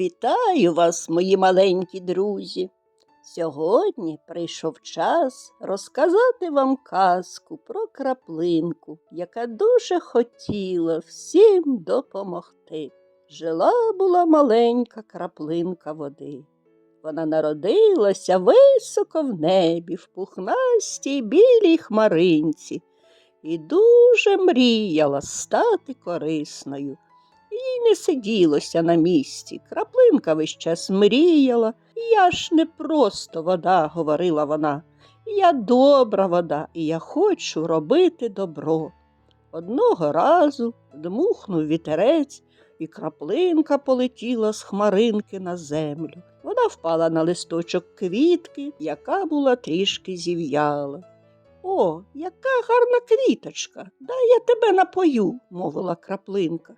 Вітаю вас, мої маленькі друзі. Сьогодні прийшов час розказати вам казку про краплинку, яка дуже хотіла всім допомогти. Жила була маленька краплинка води. Вона народилася високо в небі, в пухнастій білій хмаринці, і дуже мріяла стати корисною. Їй не сиділося на місці. Краплинка весь час мріяла. Я ж не просто вода, говорила вона. Я добра вода, і я хочу робити добро. Одного разу дмухнув вітерець, і краплинка полетіла з хмаринки на землю. Вона впала на листочок квітки, яка була трішки зів'яла. О, яка гарна квіточка! Дай я тебе напою, мовила краплинка.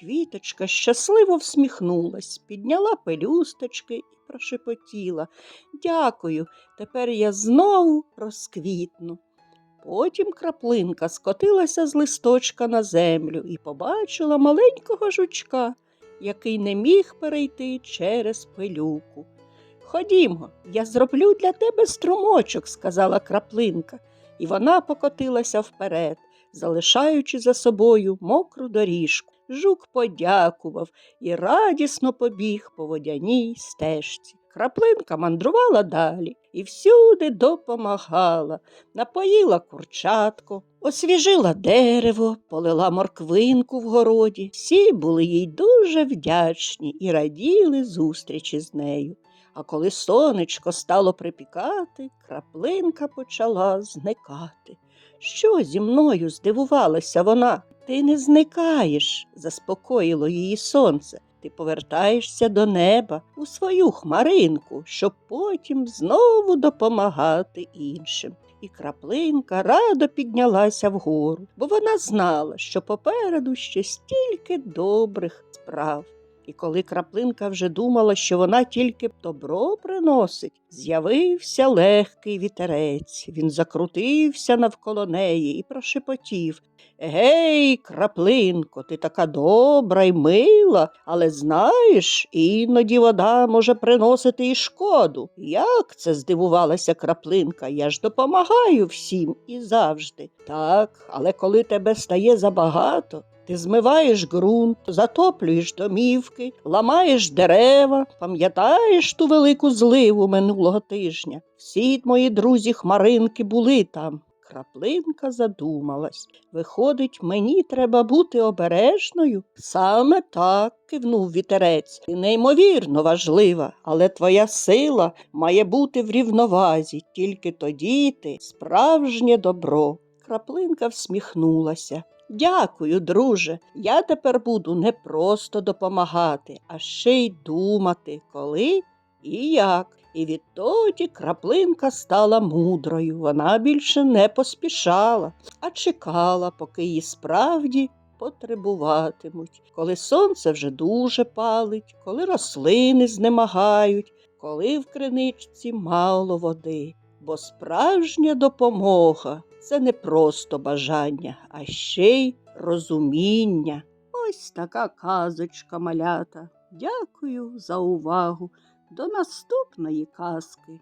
Квіточка щасливо всміхнулась, підняла пелюсточки і прошепотіла. Дякую, тепер я знову розквітну. Потім краплинка скотилася з листочка на землю і побачила маленького жучка, який не міг перейти через пилюку. Ходімо, я зроблю для тебе струмочок, сказала краплинка, і вона покотилася вперед, залишаючи за собою мокру доріжку. Жук подякував і радісно побіг по водяній стежці. Краплинка мандрувала далі і всюди допомагала, напоїла курчатку, освіжила дерево, полила морквинку в городі. Всі були їй дуже вдячні і раділи зустрічі з нею. А коли сонечко стало припікати, краплинка почала зникати. Що зі мною здивувалася вона? Ти не зникаєш, заспокоїло її сонце. Ти повертаєшся до неба у свою хмаринку, щоб потім знову допомагати іншим. І краплинка радо піднялася вгору, бо вона знала, що попереду ще стільки добрих справ. І коли краплинка вже думала, що вона тільки добро приносить, з'явився легкий вітерець. Він закрутився навколо неї і прошепотів Гей, краплинко, ти така добра й мила, але знаєш, іноді вода може приносити і шкоду. Як це здивувалася краплинка? Я ж допомагаю всім і завжди. Так, але коли тебе стає забагато, ти змиваєш ґрунт, затоплюєш домівки, ламаєш дерева, пам'ятаєш ту велику зливу минулого тижня. Всі мої друзі хмаринки були там. Краплинка задумалась. Виходить, мені треба бути обережною? Саме так, кивнув вітерець. Ти неймовірно важлива, але твоя сила має бути в рівновазі, тільки тоді ти справжнє добро. Краплинка всміхнулася. Дякую, друже. Я тепер буду не просто допомагати, а ще й думати, коли і як. І відтоді краплинка стала мудрою. Вона більше не поспішала, а чекала, поки її справді потребуватимуть, коли сонце вже дуже палить, коли рослини знемагають, коли в криничці мало води. Бо справжня допомога це не просто бажання, а ще й розуміння. Ось така казочка малята. Дякую за увагу. До наступної казки.